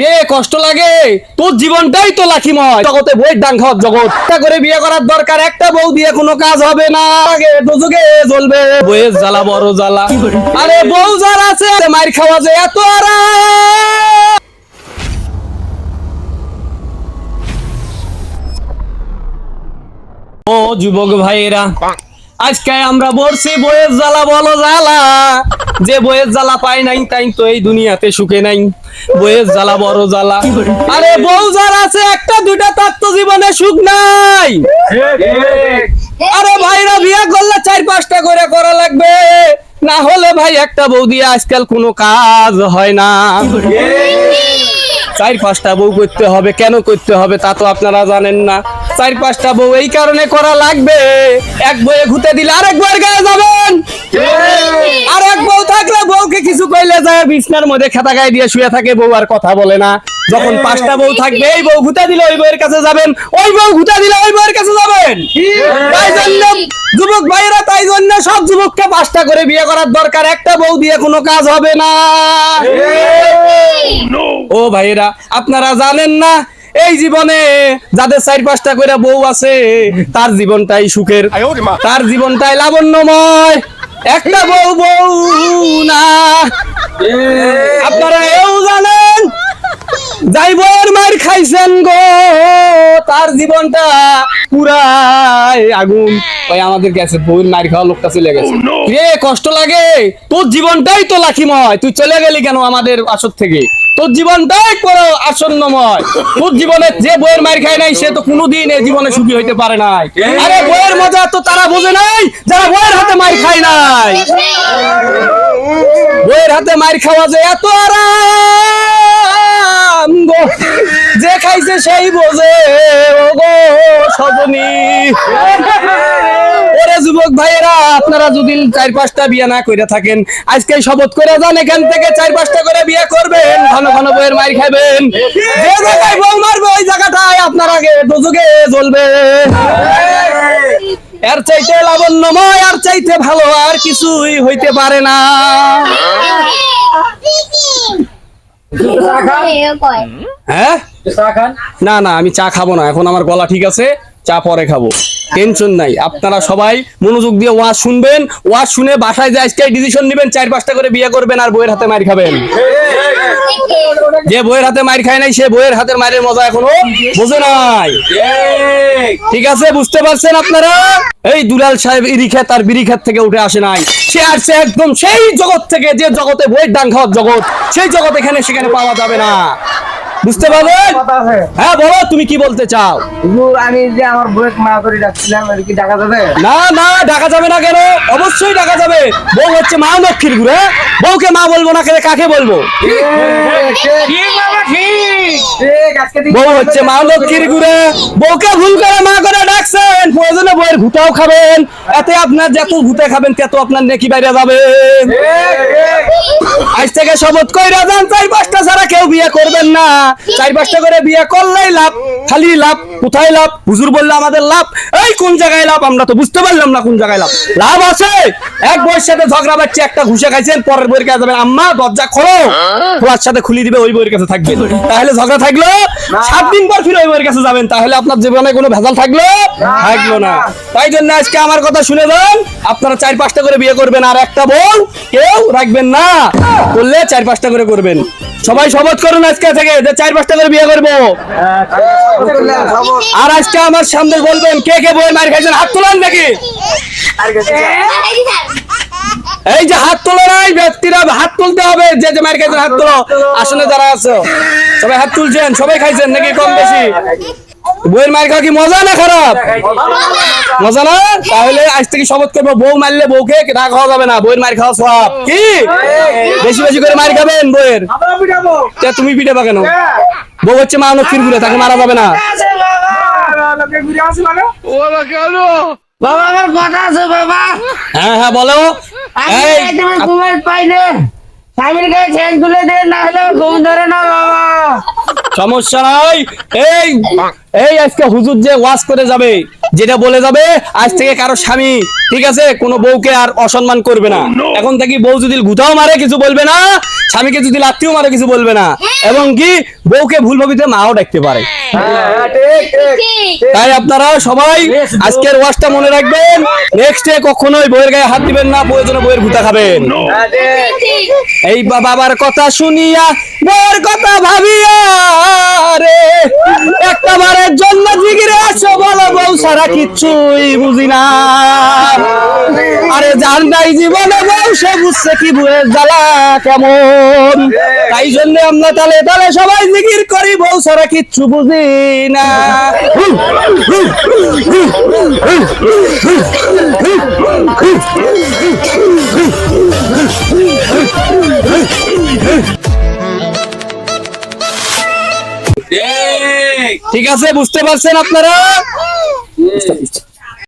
রে, কষ্ট লাগে। তোর জীবনটাই তো লাখিময় জগতে বই ডাং খাওয়ার জগৎ। একটা করে বিয়ে করার দরকার, একটা বউ দিয়ে কোনো কাজ হবে না। জ্বলবে। বইয়ের জ্বালা, বড় জ্বালা। আরে বউ যার আছে মার খাওয়া যে এত আরাম। ও যুবক ভাইয়েরা আজকে আমরা বলছি, বইয়ের জ্বালা বলো জ্বালা। যে বইয়ের জ্বালা পাই নাই, তাই তো এই দুনিয়াতে সুখে নাই। বইয়ের জ্বালা বড় জ্বালা। আরে বউ যার আছে, একটা দুটা তার তো জীবনে সুখ নাই। আরে ভাইরা, বিয়ে করলে চার, পাঁচটা করে করা লাগবে। না হলে ভাই, একটা বউ দিয়ে আজকাল কোনো কাজ হয় না। চার, পাঁচটা বউ করতে হবে, কেন করতে হবে তা তো আপনারা জানেন না। চার পাঁচটা বউ এই কারণে করা লাগবে। এক বইয়ে ঘুতে দিলে আরেক বউয়ের গায়ে যাবেন। আর এক বউ থাকলে বউকে কিছু কইলে যায় বিছনার মধ্যে খেতা গায়ে দিয়ে শুয়ে থাকে বউ আর কথা বলে না। যখন পাঁচটা বউ থাকবে এই বউ ঘুতে দিলে ওই বউয়ের কাছে যাবেন। ওই বউ ঘুতে দিলে ওই বউয়ের কাছে যাবেন। তাই জন্য যুবক ভাইরা তাই জন্য সব যুবককে পাঁচটা করে বিয়ে করার দরকার। একটা বউ দিয়ে কোনো কাজ হবে না। ও ভাইরা আপনারা জানেন না এই জীবনে যাদের চার পাঁচটা করে বউ আছে তার জীবনটাই সুখের। তার জীবনটাই লাবণ্যময়। একটা বউ বউ না। আপনারা এও জানেন যাই বউয়ের মার খাইছেন গো তার জীবনটা পুরাই আগুন। ওই আমাদের গেছে বউয়ের মার খাওয়া লোকটা চলে গেছে। রে কষ্ট লাগে? তোর জীবনটাই তো লাখিময় তুই চলে গেলি কেন আমাদের আসর থেকে? তোর জীবনটাই করো, আসন্নময়। তোর জীবনে যে বইয়ের মার খায় নাই, সে তো কোনোদিন এই জীবনে সুখী হইতে পারে নাই। আরে, বইয়ের মজা তো তারা বোঝে নাই, যারা বইয়ের হাতে মার খায় নাই। বইয়ের হাতে মার খাওয়া যে এত আরাম যে খাইছে সেই বোঝে ও গো সজনী। ওরে যুবক ভাইয়েরা, আপনারা যদি চার পাঁচটা বিয়ে না করে থাকেন, আজকে শপথ করে যান, এখান থেকে চার পাঁচটা করে বিয়ে করবেন। ঘন ঘন বইয়ের মার খাবেন যে জায়গায় বউ মারবে, ওই জায়গাটায় আপনার আগে দুজুগে জ্বলবে। এর চাইতে লাবণ্যময়, আর চাইতে ভালো আর কিছুই হইতে পারে না। হ্যাঁ? না না আমি চা খাব না। এখন আমার গলা ঠিক আছে চা পরে খাব। টেনশন নাই। আপনারা সবাই মনোযোগ দিয়ে ওয়াজ শুনবেন। ওয়াজ শুনে বাসায় যে আজকে ডিসিশন নেবেন, চার পাঁচটা করে বিয়ে করবেন আর বইয়ের হাতে মার খাবেন। যে বইয়ের হাতে মার খায় নাই, সে বইয়ের হাতের মায়ের মজা এখনও বোঝে নাই। ঠিক আছে, বুঝতে পারছেন আপনারা? এই দুলাল সাহেব ইরি খেত আর বিড়ি থেকে উঠে আসে নাই। সে আসছে একদম সেই জগৎ থেকে যে জগতে বইয়ের ডাং খাওয়ার জগৎ, সেই জগৎ এখানে সেখানে পাওয়া যাবে না। বুঝতে পারবেন হ্যাঁ বলো তুমি কি বলতে চাও? আমি যে আমার বউয়ের মা করে ডাকছিলাম আর কি ডাকা যাবে? না না ডাকা যাবে না কেন? অবশ্যই ডাকা যাবে। বউ হচ্ছে মা লক্ষ্মীর ঘুরে। বউকে মা বলব না কেন কাকে বলব? বউ হচ্ছে মা লক্ষ্মীর গুড়ে বউকে ভুল করে মা করে ডাকছেন। প্রয়োজনে বউয়ের ভুটাও খাবেন। এতে আপনার যত ভুতে খাবেন তত আপনার নেকি বাইরে যাবে। আজ থেকে শপথ কইরা যান চার পাঁচটা ছাড়া কেউ বিয়ে করবেন না। চার পাঁচটা করে বিয়ে করলেই লাভ খালি লাভ কোথায় লাভ? হুজুর বললে আমাদের লাভ। এই কোন জায়গায় লাভ? আমরা তো বুঝতে পারলাম না কোন জায়গায় লাভ। লাভ আছে। এক বইয়ের সাথে ঝগড়া বাচ্চা একটা ঘুষে খাইছেন পরের বইয়ের কাছে যাবেন। আম্মা দরজা খোলো। খোলার সাথে খুলি দিবে ওই বইয়ের কাছে থাকবে। তাহলে ঝগড়া থাকল? সাত দিন পর ফিরে ওই বইয়ের কাছে যাবেন। তাহলে আপনার জীবনে কোনো ভেজাল থাকল? থাকল না। তাই জন্য আজকে আমার কথা শুনে যান। আপনারা চার পাঁচটা করে বিয়ে করবেন আর একটা বউ কেউ রাখবেন না। করলে চার পাঁচটা করে করবেন। সবাই শপথ করুন আজকে থেকে, যে চার পাঁচটা করে বিয়ে করব। আর আজকে আমার সামনে বলবেন, কে কে বই মার খাইছেন? হাত তোলেন নাকি? এই যে হাত তোলো নাই, ব্যক্তিরা হাত তুলতে হবে, যে যে মার খাইছেন, হাত তোলো। আসলে যারা আছো, সবাই হাত তুলছেন, সবাই খাইছেন নাকি কম বেশি? বইয়ের মার খাওয়া কি মজা না খারাপ? মজা না? তাহলে আজ থেকে শপথ করব বউ মারলে বউকে না খাওয়া যাবে না মার খাওয়া সব। কি? বেশি বেশি করে মার খাবেন বইয়ের তুমি পিঠে কেন? বউ হচ্ছে মা গুলে তাকে মারা যাবে না। বাবা আমার কথা আছে বাবা। হ্যাঁ হ্যাঁ বলো। ঘুমাই পাইলে স্বামীর গায়ে ঠ্যাং তুলে দে না হলে ঘুম ধরে না বাবা। সমস্যা নাই। এই এই আজকে হুজুর যে ওয়াশ করে যাবে যেটা বলে যাবে আজ থেকে কারও স্বামী ঠিক আছে? কোনো বউকে আর অসম্মান করবে না। এখন থেকে বউ যদি গুতাও মারে কিছু বলবে না। স্বামীকে যদি লাত্তিও মারে কিছু বলবে না। এবং কি? বউকে ভুল ভাবিতে মাও ডাকতে পারে। তাই আপনারা সবাই আজকের ওয়াজটা মনে রাখবেন। নেক্সট ডে কখনোই বইয়ের গায়ে হাত দিবেন না প্রয়োজনে বইয়ের গুতা খাবেন। এই বা- বাবার কথা শুনিয়া বউয়ের কথা ভাবিয়া রে একটা বারের জন্য বউ কিচ্ছুই বুঝি না। আরে জান নাই জীবনে বউ সে বুঝছে কি বউয়ের জ্বালা কেমন। তাই জন্য আমরা তালে তালে সবাই জিগির করি, বউ সারা কিচ্ছু বুঝি না। ঠিক আছে, বুঝতে পারছেন আপনারা? Está visto.